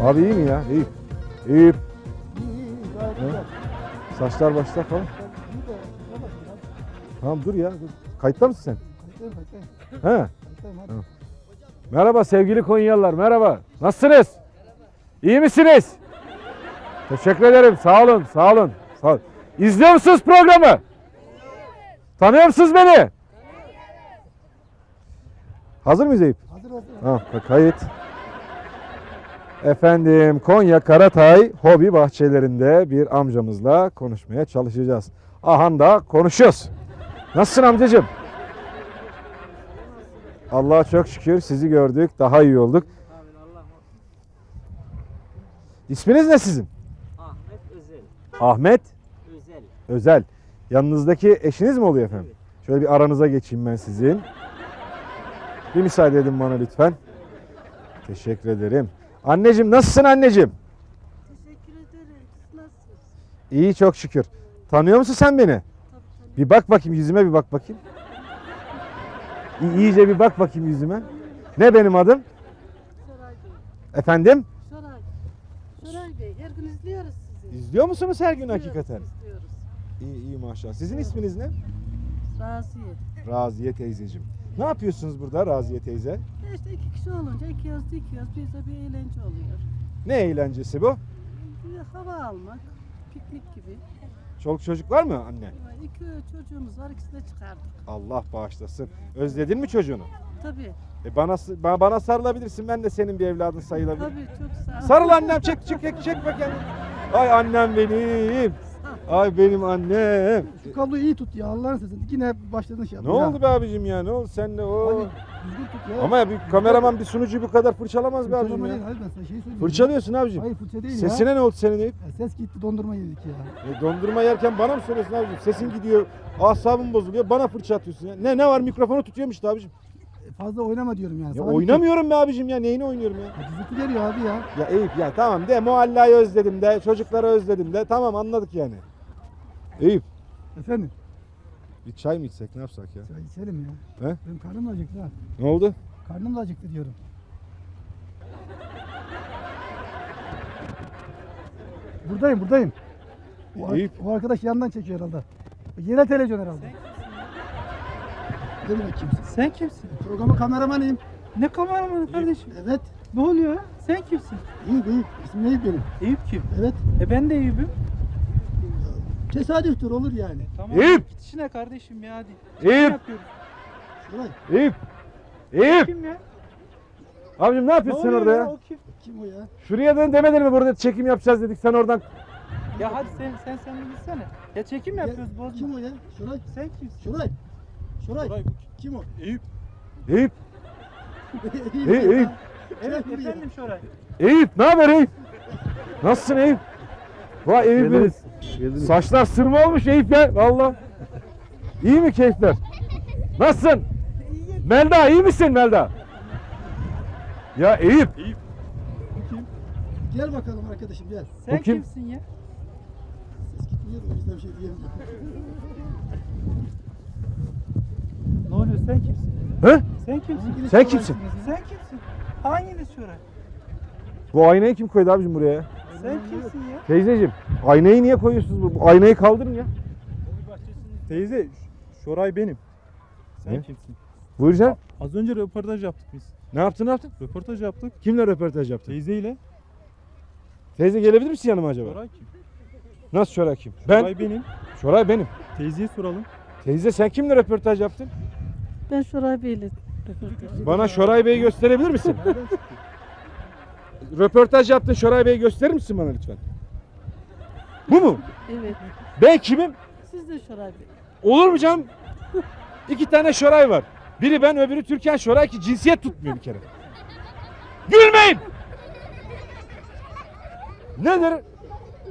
Abi iyi mi ya? İyi. İyi. Saçlar başlar falan. Tamam dur ya. Dur. Kayıtta mısın sen? He. Tamam. Merhaba sevgili Konyalılar. Merhaba. Nasılsınız? İyi misiniz? Teşekkür ederim. Sağ olun. Sağ olun. Sağ olun. İzliyor musunuz programı? Tanıyor musunuz beni? Hazır mıyız Eyüp? Hazır hazır. Ka- kayıt. Efendim Konya Karatay hobi bahçelerinde bir amcamızla konuşmaya çalışacağız. Ahan da konuşuyoruz. Nasılsın amcacığım? Allah'a çok şükür sizi gördük. Daha iyi olduk. İsminiz ne sizin? Ahmet Özel. Ahmet Özel. Özel. Yanınızdaki eşiniz mi oluyor efendim? Şöyle bir aranıza geçeyim ben sizin. Bir müsaade edin bana lütfen. Teşekkür ederim. Anneciğim nasılsın anneciğim? Teşekkür ederim. Nasılsınız? İyi çok şükür. Tanıyor musun sen beni? Tabii tabii. Bir bak bakayım yüzüme bir bak bakayım. İyi, iyice bir bak bakayım yüzüme. Ne benim adım? Şoray Bey. Efendim? Şoray. Şoray Bey her gün izliyoruz sizi. İzliyor musunuz her gün İzliyoruz, hakikaten? İzliyoruz. İyi iyi maşallah. Sizin isminiz ne? Raziye. Raziye teyzeciğim. Ne yapıyorsunuz burada Raziye teyze? İşte iki kişi olunca ekiyoruz dikiyoruz. Bize bir eğlence oluyor. Ne eğlencesi bu? Bir hava almak. Piknik gibi. Çoluk çocuk var mı anne? İki çocuğumuz var ikisini de çıkardık. Allah bağışlasın. Özledin mi çocuğunu? Tabii. E bana bana, bana sarılabilirsin. Ben de senin bir evladın sayılabilirim. Tabii çok sağ ol. Sarıl annem çek çek çek çek bakayım. Ay annem benim. Ay benim annem. Şu kabloyu iyi tut ya Allah'ın sesini. Yine başladın şey Ne yapmaya. oldu be abicim ya? Ne oldu sen de o? Hadi düzgün tut ya. Ama ya bir kameraman bir sunucuyu bu kadar fırçalamaz be abicim Fırçalama ya. değil, Hayır ben sana şeyi söyleyeyim. Fırçalıyorsun abicim. Hayır fırça değil Sesine ya. ne oldu senin Eyüp? ya. Ses gitti dondurma yedik ya. E, dondurma yerken bana mı söylüyorsun abicim? Sesin gidiyor, asabım bozuluyor. Bana fırça atıyorsun ya. Ne ne var mikrofonu tutuyorum işte abicim. E, Fazla oynama diyorum yani. Ya Sana bir oynamıyorum be abicim ya. Neyini oynuyorum ya? Ya Cızırtı geliyor abi ya. Ya Eyüp ya tamam de muhallayı özledim de çocukları özledim de tamam anladık yani. Eyüp Efendim. bir çay mı içsek ne yapsak ya? Çay içelim ya. He? Benim karnım da acıktı ha. Ne oldu? Karnım da acıktı diyorum. Buradayım buradayım. O, ar- Eyüp. o arkadaş yandan çekiyor herhalde. Yine televizyon herhalde. Ne demek kimsin? Sen kimsin? Programın kameramanıyım. Ne kameramanı kardeşim? Evet. Ne oluyor? Sen kimsin? İyi değil. İsmim Eyüp benim. Eyüp kim? Evet. E ben de Eyüp'üm. Tesadüftür olur yani. Tamam. Eyüp! Git işine kardeşim ya hadi. Ne yapıyoruz? Şuray. Eyüp! Eyüp! Kim ya? Abicim ne Ne yapıyorsun sen oluyor orada ya? O kim? Kim o ya? Şuraya dön demedin mi burada çekim yapacağız dedik sen oradan. Ya hadi sen sen sen bir gitsene. Ya çekim yapıyoruz bozma. Kim o ya? Şuray. Sen kimsin? Şuray. Şuray. Şuray Kim o? Eyüp! Eyüp Eyüp, Eyüp. Evet buraya. efendim Şoray. Eyüp ne haber Eyüp? Nasılsın Eyüp? Vay Eyüp benim. Saçlar sırma olmuş Eyüp ya valla. İyi mi keyifler? Nasılsın? Melda iyi misin Melda? Ya Eyüp. Gel bakalım arkadaşım gel. Sen kim? kimsin ya? Ses gitmiyor o yüzden bir şey diyemiyorum. Ne oluyor sen kimsin? He? Sen kimsin? Sen kimsin? Sen kimsin? Hanginiz Şoray? Bu aynayı kim koydu abicim buraya? Sen kimsin ya? Teyzeciğim aynayı niye koyuyorsunuz? Bu, aynayı kaldırın ya. Teyze, Şoray benim. Sen Ne? kimsin? Buyur canım. Az önce röportaj yaptık biz. Ne yaptın ne yaptın? Röportaj yaptık. Kimle röportaj yaptın? Teyzeyle. Teyze gelebilir misin yanıma acaba? Şoray kim? Nasıl Şoray kim? Ben. Şoray benim. Şoray benim. Teyzeye soralım. Teyze sen kimle röportaj yaptın? Ben Şoray Bey'le röportaj. Bana Şoray Bey'i gösterebilir misin? Röportaj yaptın Şoray Bey'i gösterir misin bana lütfen? Bu mu? Evet. Ben kimim? Siz de Şoray Bey. Olur mu canım? İki tane Şoray var. Biri ben öbürü Türkan Şoray ki cinsiyet tutmuyor bir kere. Gülmeyin! Nedir?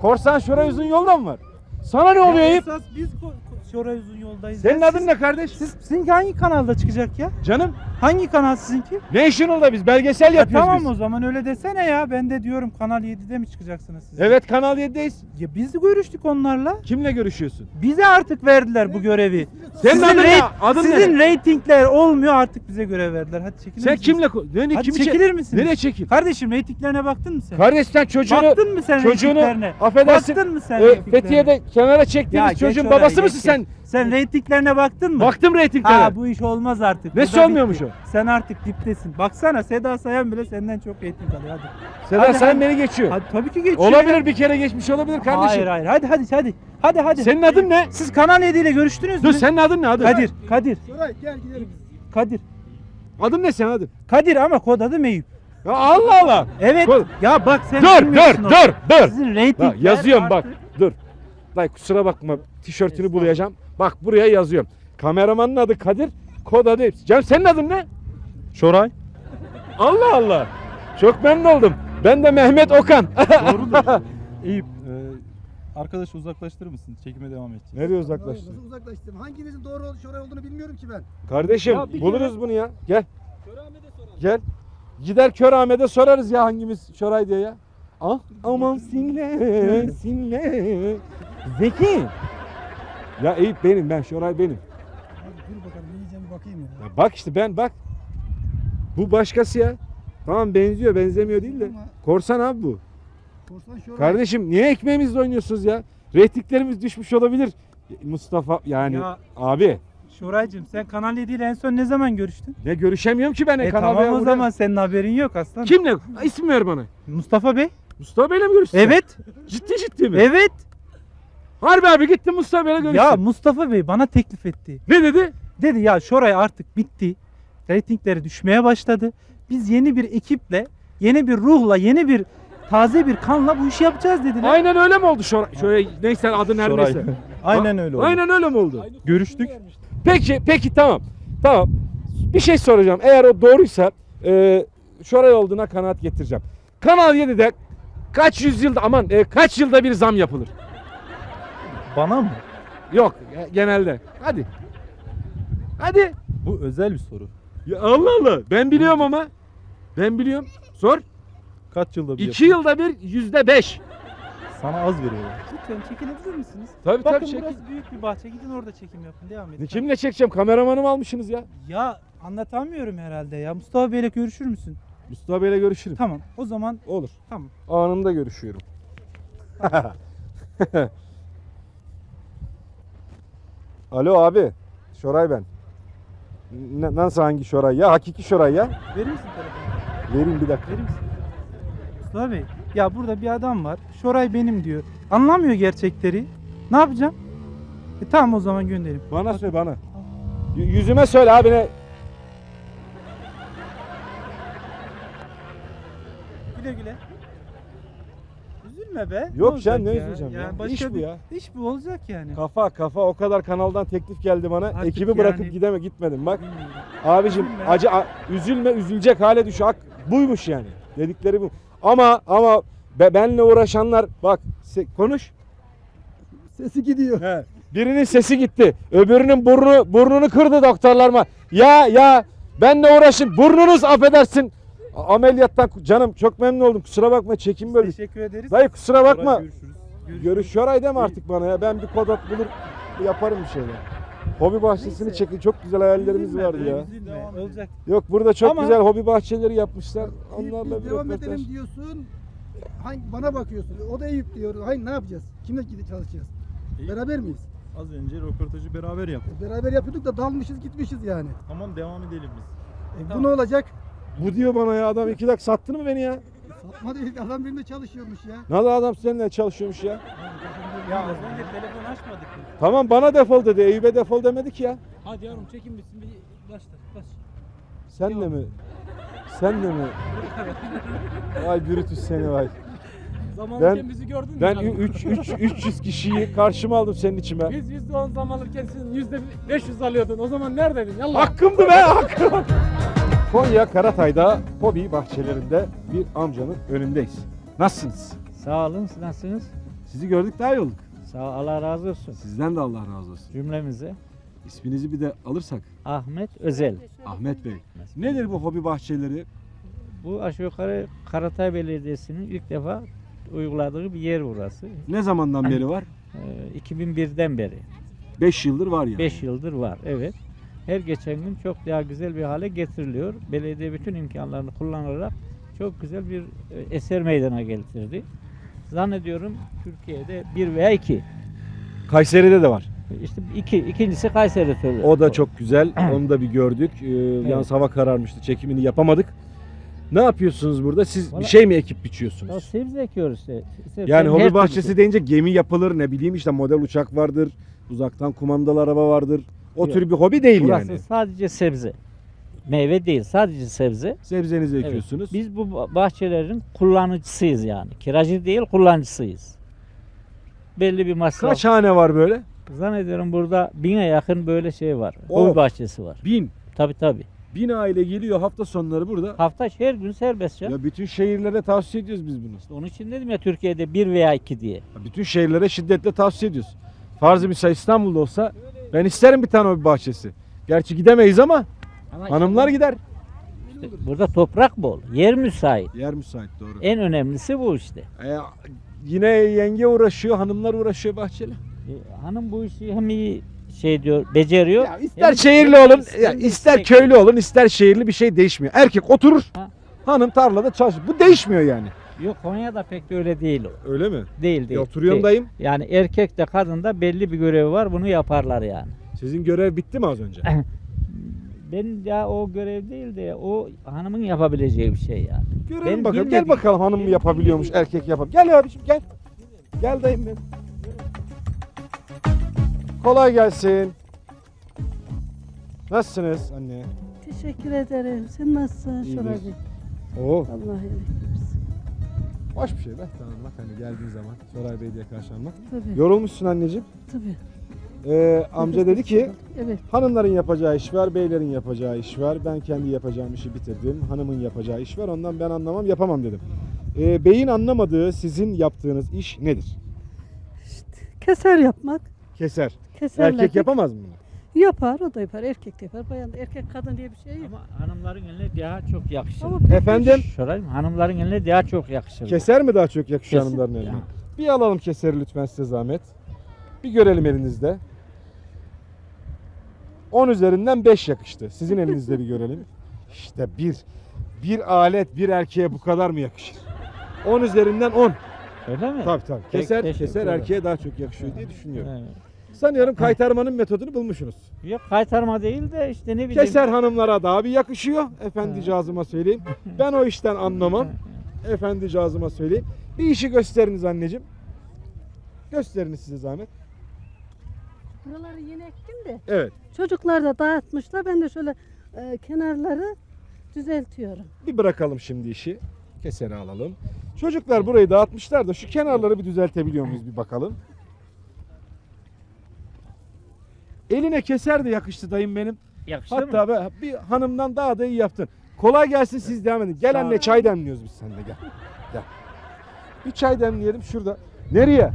Korsan Şoray uzun yolda mı var? Sana ne oluyor Eyüp? Esas biz Şoray uzun yoldayız. Senin adın ne kardeş? Siz, sizinki hangi kanalda çıkacak ya? Canım Hangi kanal sizinki? National'da biz belgesel Ya yapıyoruz tamam biz. o zaman öyle desene ya. Ben de diyorum Kanal 7'de mi çıkacaksınız siz? Evet Kanal 7'deyiz. Ya biz de görüştük onlarla. Kimle görüşüyorsun? Bize artık verdiler bu görevi. Senin Sizin adın ne? reyt- Adın Sizin ne? reytingler olmuyor artık bize görev verdiler. Hadi çekilir Sen misiniz? kimle ko- ne, ne, Hadi kimi çek- çekilir misiniz? Nereye çekil? Kardeşim reytinglerine baktın mı sen? Kardeş sen çocuğunu Baktın mı sen çocuğunu reytinglerine? affedersin Baktın mı sen e, reytinglerine? Fethiye'de kenara Ya çektiğiniz geç çocuğun oraya, babası geç, mısın geç. sen? Sen reytinglerine baktın mı? Baktım reytinglere. Ha bu iş olmaz artık. Nesi Burada olmuyormuş bitti. Sen artık diptesin. Baksana Seda Sayan bile senden çok reyting alıyor hadi. Seda Hadi, sen hadi. beni geçiyor. Hadi tabii ki geçiyor. Olabilir bir kere geçmiş olabilir kardeşim. Hayır hayır hadi hadi hadi. Hadi hadi. Senin adın ne? Siz Kanal 7 ile görüştünüz Dur mü? senin adın ne adın? Kadir, Kadir, Şoray gel gidelim. Kadir. Adın ne senin adın? Kadir ama kod adı Meyüp. Ya Allah Allah. Evet. Kod- Ya bak sen Dur dur onu. dur dur. Sizin Bak, reytingler yazıyorum bak. Dur. Dayı kusura bakma tişörtünü bulayacağım. Bak buraya yazıyorum. Kameramanın adı Kadir. Kod adı. Cem senin adın ne? Şoray. Allah Allah. Çok memnun oldum. Ben de Mehmet Okan. Doğrudur. Eyüp. e, arkadaşı uzaklaştırır mısın? Çekime devam edeceğiz. Nereye Hayır, uzaklaştın? Nasıl uzaklaştım? Hanginizin doğru Şoray olduğunu bilmiyorum ki ben. Kardeşim Ya bir buluruz bunu ya. Gel. Gel. Gider Kör Ahmet'e sorarız ya hangimiz Şoray diye ya. Ah aman sinle sinle. Zeki. Ya Eyüp benim ben Şoray benim. Hadi dur bakalım ne yiyeceğim bakayım ya. Ya bak işte ben bak. Bu başkası ya. Tamam benziyor benzemiyor değil de. Ama Korsan abi bu. korsan Şoray. Kardeşim niye ekmeğimizle oynuyorsunuz ya? Reytinglerimiz düşmüş olabilir. Mustafa yani Ya- abi Şoraycığım sen Kanal 7 ile en son ne zaman görüştün? ne görüşemiyorum ki ben E Kanal tamam o zaman senin haberin yok aslan. Kimle? İsim ver bana. Mustafa Bey? Mustafa Bey'le mi görüştün? sen? Evet. Ciddi ciddi mi? Evet. Harbi abi gittim Mustafa Bey'le görüştüm. Ya Mustafa Bey bana teklif etti. ne dedi? Dedi ya Şoray artık bitti. Reytingleri düşmeye başladı. Biz yeni bir ekiple, yeni bir ruhla, yeni bir taze bir kanla bu işi yapacağız dediler. Aynen öyle mi oldu? Şoray, şöyle neyse adı her Şoray. neyse. Aynen öyle oldu. Aynen öyle mi oldu? Görüştük. Peki peki tamam. Tamam. Bir şey soracağım. Eğer o doğruysa e, Şoray olduğuna kanaat getireceğim. Kanal 7'de kaç yüzyılda aman e, kaç yılda bir zam yapılır? Bana mı? Yok genelde. Hadi. Hadi. Bu özel bir soru. Ya Allah Allah. Ben biliyorum ama. Ben biliyorum. Sor. Kaç yılda bir İki yılda bir yüzde beş. Sana az veriyorlar. Lütfen çekilebilir misiniz? Tabii Bakın tabii çek. burası büyük bir bahçe. Gidin orada çekim yapın. Devam edin. Kimle çekeceğim? Kameramanı mı almışsınız ya? Ya anlatamıyorum herhalde ya. Mustafa Bey'le görüşür müsün? Mustafa Bey'le görüşürüm. Tamam. O zaman Olur. tamam. Anında görüşüyorum. Alo abi. Şoray ben. N- nasıl hangi Şoray ya? Hakiki Şoray ya. Verir misin telefonu? Vereyim bir dakika. Verir misin? Mustafa Bey, ya burada bir adam var. Şoray benim diyor. Anlamıyor gerçekleri. Ne yapacağım? E tamam o zaman gönderim. Bana söyle bana. Y- yüzüme söyle abi ne? Güle güle. Üzülme be. Yok canım, ne üzüleceğim ya? başka İş bu ya. İş bu olacak yani. Kafa kafa o kadar kanaldan teklif geldi bana. Artık Ekibi bırakıp yani- gideme gitmedim bak. Bilmiyorum. Abicim Üzülme. acı a- üzülme üzülecek hale düş. Hak buymuş yani. Dedikleri bu. Ama ama be, benle uğraşanlar bak se- konuş. Sesi gidiyor. He. Birinin sesi gitti. Öbürünün burnu burnunu kırdı doktorlar mı? Ya ya benle uğraşın. Burnunuz affedersin. Ameliyattan canım çok memnun oldum. Kusura bakma çekim böyle. Teşekkür ederiz. Dayı kusura bakma. Şoray görüşürüz. Görüş Şoray deme artık bana ya. Ben bir kod at bulur yaparım bir şeyler. Hobi bahçesini Neyse. çekin. Çok güzel hayallerimiz Üzülme vardı ya. üzülme. Olacak. Yok burada çok Ama- güzel hobi bahçeleri yapmışlar. Eyüp, Onlarla biz bir devam röportaj. edelim diyorsun. Hangi, bana bakıyorsun. O da Eyüp diyor. Hayır ne yapacağız? Kimle gidip çalışacağız? Eyüp. Beraber miyiz? Az önce röportajı beraber yaptık. Beraber yapıyorduk da dalmışız gitmişiz yani. Tamam devam edelim biz. E, Bu ne olacak? Bu diyor bana ya adam iki dakika sattın mı beni ya? Fatma değil adam benimle çalışıyormuş ya. Nasıl adam seninle çalışıyormuş ya? Ya az önce telefon açmadık mı? Tamam bana defol dedi. Eyüp'e defol demedik ya. Hadi yavrum çekim bitsin bir başla. Baş. Sen de mi? Sen de mi? Vay Brutus seni vay. Zamanırken Ben- bizi gördün mü? Ben canım? 3 3 300 kişiyi karşıma aldım senin için ben. Biz yüzde on zam alırken sen yüzde 500 alıyordun. O zaman neredeydin? Yallah. Hakkımdı be hakkım. Konya Karatay'da hobi bahçelerinde bir amcanın önündeyiz. Nasılsınız? Sağ olun. siz Nasılsınız? Sizi gördük daha iyi olduk. Sağ ol, Allah razı olsun. Sizden de Allah razı olsun. Cümlemize. İsminizi bir de alırsak. Ahmet Özel. Ahmet Bey. Nedir bu hobi bahçeleri? Bu aşağı yukarı Karatay Belediyesi'nin ilk defa uyguladığı bir yer burası. Ne zamandan beri var? Ee, 2001'den beri. 5 yıldır var yani. 5 yıldır var. Evet. Her geçen gün çok daha güzel bir hale getiriliyor. Belediye bütün imkanlarını kullanarak çok güzel bir e, eser meydana getirdi. Zannediyorum Türkiye'de bir veya iki. Kayseri'de de var. İşte iki, ikincisi Kayseri türü. O da çok güzel. Onu da bir gördük. Ee, Yalnız hava kararmıştı. Çekimini yapamadık. Ne yapıyorsunuz burada? Siz bir Valla- şey mi ekip Ya biçiyorsunuz? sebze ekiyoruz işte. Sebzenin Yani hobi bahçesi deyince gemi yapılır ne bileyim işte model uçak vardır. Uzaktan kumandalı araba vardır. O tür bir hobi değil Burası yani. sadece sebze. Meyve değil, sadece sebze. Sebzenizi Evet. ekiyorsunuz. Biz bu ba- bahçelerin kullanıcısıyız yani. Kiracı değil, kullanıcısıyız. Belli bir masraf. Kaç hane var böyle? Zannediyorum burada bine yakın böyle şey var. Oh. Hobi bahçesi var. Bin. Tabi tabi. Bin aile geliyor hafta sonları burada. Hafta her gün serbest ya. Ya bütün şehirlere tavsiye ediyoruz biz bunu. Onun için dedim ya Türkiye'de bir veya iki diye. Bütün şehirlere şiddetle tavsiye ediyoruz. Farzı misal İstanbul'da olsa ben isterim bir tane hobi bahçesi. Gerçi gidemeyiz ama Ama hanımlar gider. işte burada toprak bol, yer müsait. Yer müsait doğru. En önemlisi bu işte. E, yine yenge uğraşıyor, hanımlar uğraşıyor bahçeyle. E, hanım bu işi hem iyi şey diyor, beceriyor. Ya ister hem- şehirli olun, ya ister köylü olun, ister şehirli bir şey değişmiyor. Erkek oturur, Ha. hanım tarlada çalışır. Bu değişmiyor yani. Yok Konya'da pek de öyle değil o. Öyle mi? Değil değil. Ya oturuyorum değil. dayım. Yani erkek de kadın da belli bir görevi var. Bunu yaparlar yani. Sizin görev bitti mi az önce? Ben ya o görev değil de o hanımın yapabileceği bir şey yani. Görelim Ben bakalım. Gel bakalım hanım mı benim yapabiliyormuş, bilmediğim- erkek yapar. Gel abiciğim gel. Gel dayım benim. Kolay gelsin. Nasılsınız anne? Teşekkür ederim. Sen nasılsın İyidir. Bey? Oo, Allah iyilik. Hoş bir şey be. Tanımak hani geldiğin zaman Soray Bey diye karşılanmak. Tabii, Yorulmuşsun anneciğim. tabii. Ee, amca dedi ki Evet, hanımların yapacağı iş var, beylerin yapacağı iş var. Ben kendi yapacağım işi bitirdim. Hanımın yapacağı iş var. Ondan ben anlamam, yapamam dedim. Ee, beyin anlamadığı sizin yaptığınız iş nedir? keser yapmak. Keser. Keserler. Erkek yapamaz mı bunu? Yapar, o da yapar. Erkek de yapar. Bayan da erkek kadın diye bir şey yok. Ama hanımların eline daha çok yakışır. Ama Efendim? Sorayım hanımların eline daha çok yakışır. Keser mi daha çok yakışıyor Kesin. hanımların eline? Ya. Bir alalım keseri lütfen size zahmet. Bir görelim elinizde. 10 üzerinden 5 yakıştı. Sizin elinizde bir görelim. İşte bir. Bir alet bir erkeğe bu kadar mı yakışır? 10 üzerinden 10. Öyle mi? Tabii tabii. Keser, teşekkür keser erkeğe daha çok yakışıyor diye düşünüyorum. Evet. Sanıyorum kaytarmanın metodunu bulmuşsunuz. Yok kaytarma değil de işte ne bileyim. Keser hanımlara daha bir yakışıyor. Efendicazıma söyleyeyim. Ben o işten anlamam. Efendicazıma söyleyeyim. Bir işi gösteriniz anneciğim. Gösteriniz size zahmet. Buraları yeni ektim de Evet. çocuklar da dağıtmışlar. Ben de şöyle e, kenarları düzeltiyorum. Bir bırakalım şimdi işi. Keseri alalım. Çocuklar burayı dağıtmışlar da şu kenarları bir düzeltebiliyor muyuz bir bakalım. Eline keser de yakıştı dayım benim. Yakıştı mı? Hatta be, bir hanımdan daha da iyi yaptın. Kolay gelsin siz devam edin. Gel Sağ anne ol. çay demliyoruz biz seninle gel. Gel. Bir çay demleyelim şurada. Nereye?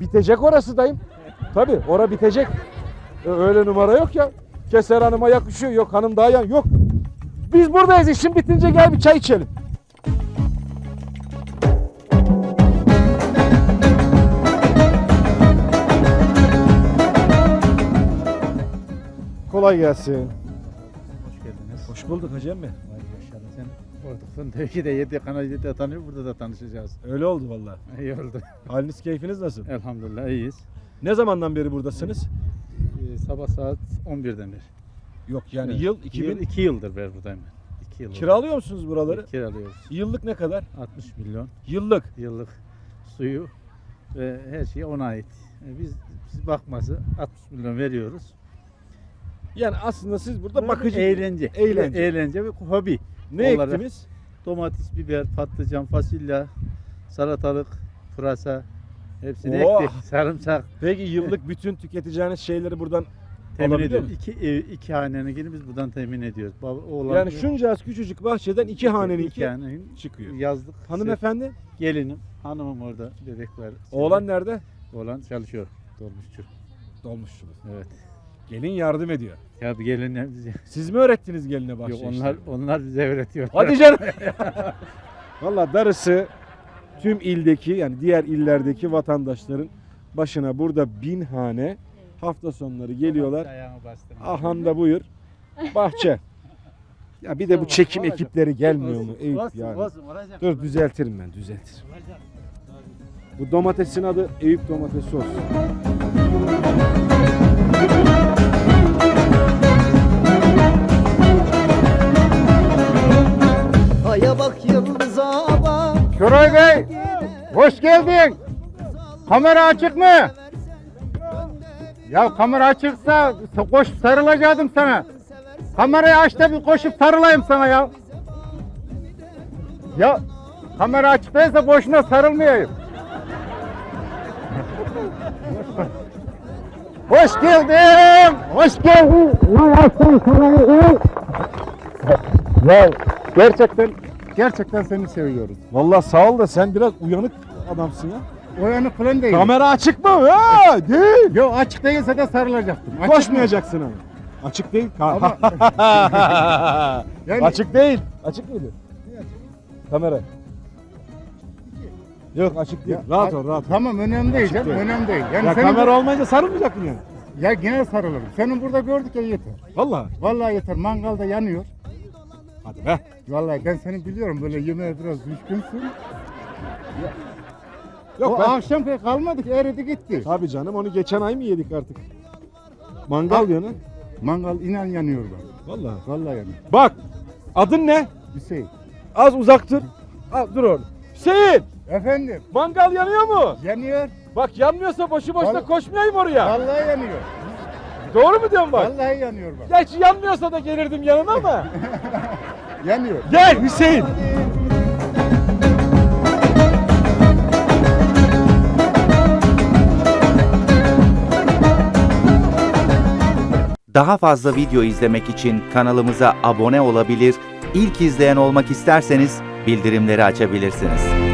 Bitecek orası dayım. Tabi ora bitecek. E, Öyle numara yok ya. Keser hanıma yakışıyor. Yok hanım daha yan. Yok. Biz buradayız. İşin bitince gel bir çay içelim. Kolay gelsin. Hoş geldiniz. Hoş bulduk hocam Bey. Vay maşallah sen de yedi kanalde de tanıyor. Burada da tanışacağız. Öyle oldu vallahi. İyi oldu. Haliniz keyfiniz nasıl? Elhamdülillah iyiyiz. Ne zamandan beri buradasınız? Ee, sabah saat 11'den beri. Yok yani Evet. yıl Yıl, 2000. iki yıldır ben buradayım ben. İki yıldır. Kiralıyor musunuz buraları? Kiralıyoruz. Yıllık ne kadar? 60 milyon Yıllık. yıllık suyu ve her şey ona ait. Ee, Biz, biz bakması 60 milyon veriyoruz. Yani aslında siz burada bakıcı. Eğlence. Eğlence. Eğlence ve hobi. Ne olarak- ektiniz? Domates, biber, patlıcan, fasulye, salatalık, pırasa hepsini Oh! ektik. Sarımsak. Peki yıllık bütün tüketeceğiniz şeyleri buradan temin Alabiliyor ediyoruz. İki, ev, iki haneninkini biz buradan temin ediyoruz. Baba, oğlan, yani şunca az küçücük bahçeden iki haneninki hanenin çıkıyor. yazdık. Hanımefendi, Gelinim, hanımım orada, bebek var. oğlan nerede? Oğlan çalışıyor, dolmuşçu. Dolmuşçuluk. Evet. Gelin yardım ediyor. Ya gelin. Siz mi öğrettiniz geline bahçe Yok onlar işlerini? onlar bize öğretiyor. Hadi canım. Valla darısı tüm ildeki yani diğer illerdeki vatandaşların başına burada bin hane Hafta sonları geliyorlar. Ayağımı da buyur. Bahçe. Ya bir de bu çekim ekipleri gelmiyor mu? Eyüp Olsun, yani. olsun, olacak. Dur düzeltirim ben düzeltirim. Bu domatesin adı Eyüp domatesi olsun. Köray Bey, hoş geldin. Kamera açık mı? Ya kamera açıksa koş sarılacaktım sana. Kamerayı aç da bir koşup sarılayım sana ya. Ya kamera açık değilse boşuna sarılmayayım. hoş geldin. Hoş geldin. Ya gerçekten Gerçekten seni seviyoruz. Vallahi sağ ol da sen biraz uyanık adamsın ya. Uyanık falan değil. Kamera açık mı? Ha, değil. Yok açık değilse de sarılacaktım. Açık Koşmayacaksın ama. Açık değil. Ama- Yani- Açık değil. Açık mıydı? Kamera. Yok açık değil. Ya, rahat ol rahat ol. Tamam önemli değil Açık canım. değil. Önemli değil. Yani Ya senin kamera olmayınca sarılmayacak mı yani? Ya yine sarılırım. Senin burada gördük ya yeter. Vallahi. Vallahi yeter. Mangalda yanıyor. Hadi be. Vallahi ben seni biliyorum. Böyle yemeğe biraz düşkünsün. Yok o ben... akşam pek kalmadık. Eridi gitti. Tabii canım onu geçen ay mı yedik artık? Mangal ne? Mangal inan yanıyor bak. Vallahi. Vallahi yanıyor. Bak. Adın ne? Hüseyin. Az uzaktır. Al, dur orada. Hüseyin. Efendim. Mangal yanıyor mu? Yanıyor. Bak yanmıyorsa boşu boşuna Vallahi- koşmayayım oraya. Vallahi yanıyor. Doğru mu diyorsun bak? Vallahi yanıyor bak. Gerçi yanmıyorsa da gelirdim yanına ama. Yanıyor. Gel Hüseyin. Daha fazla video izlemek için kanalımıza abone olabilir, ilk izleyen olmak isterseniz bildirimleri açabilirsiniz.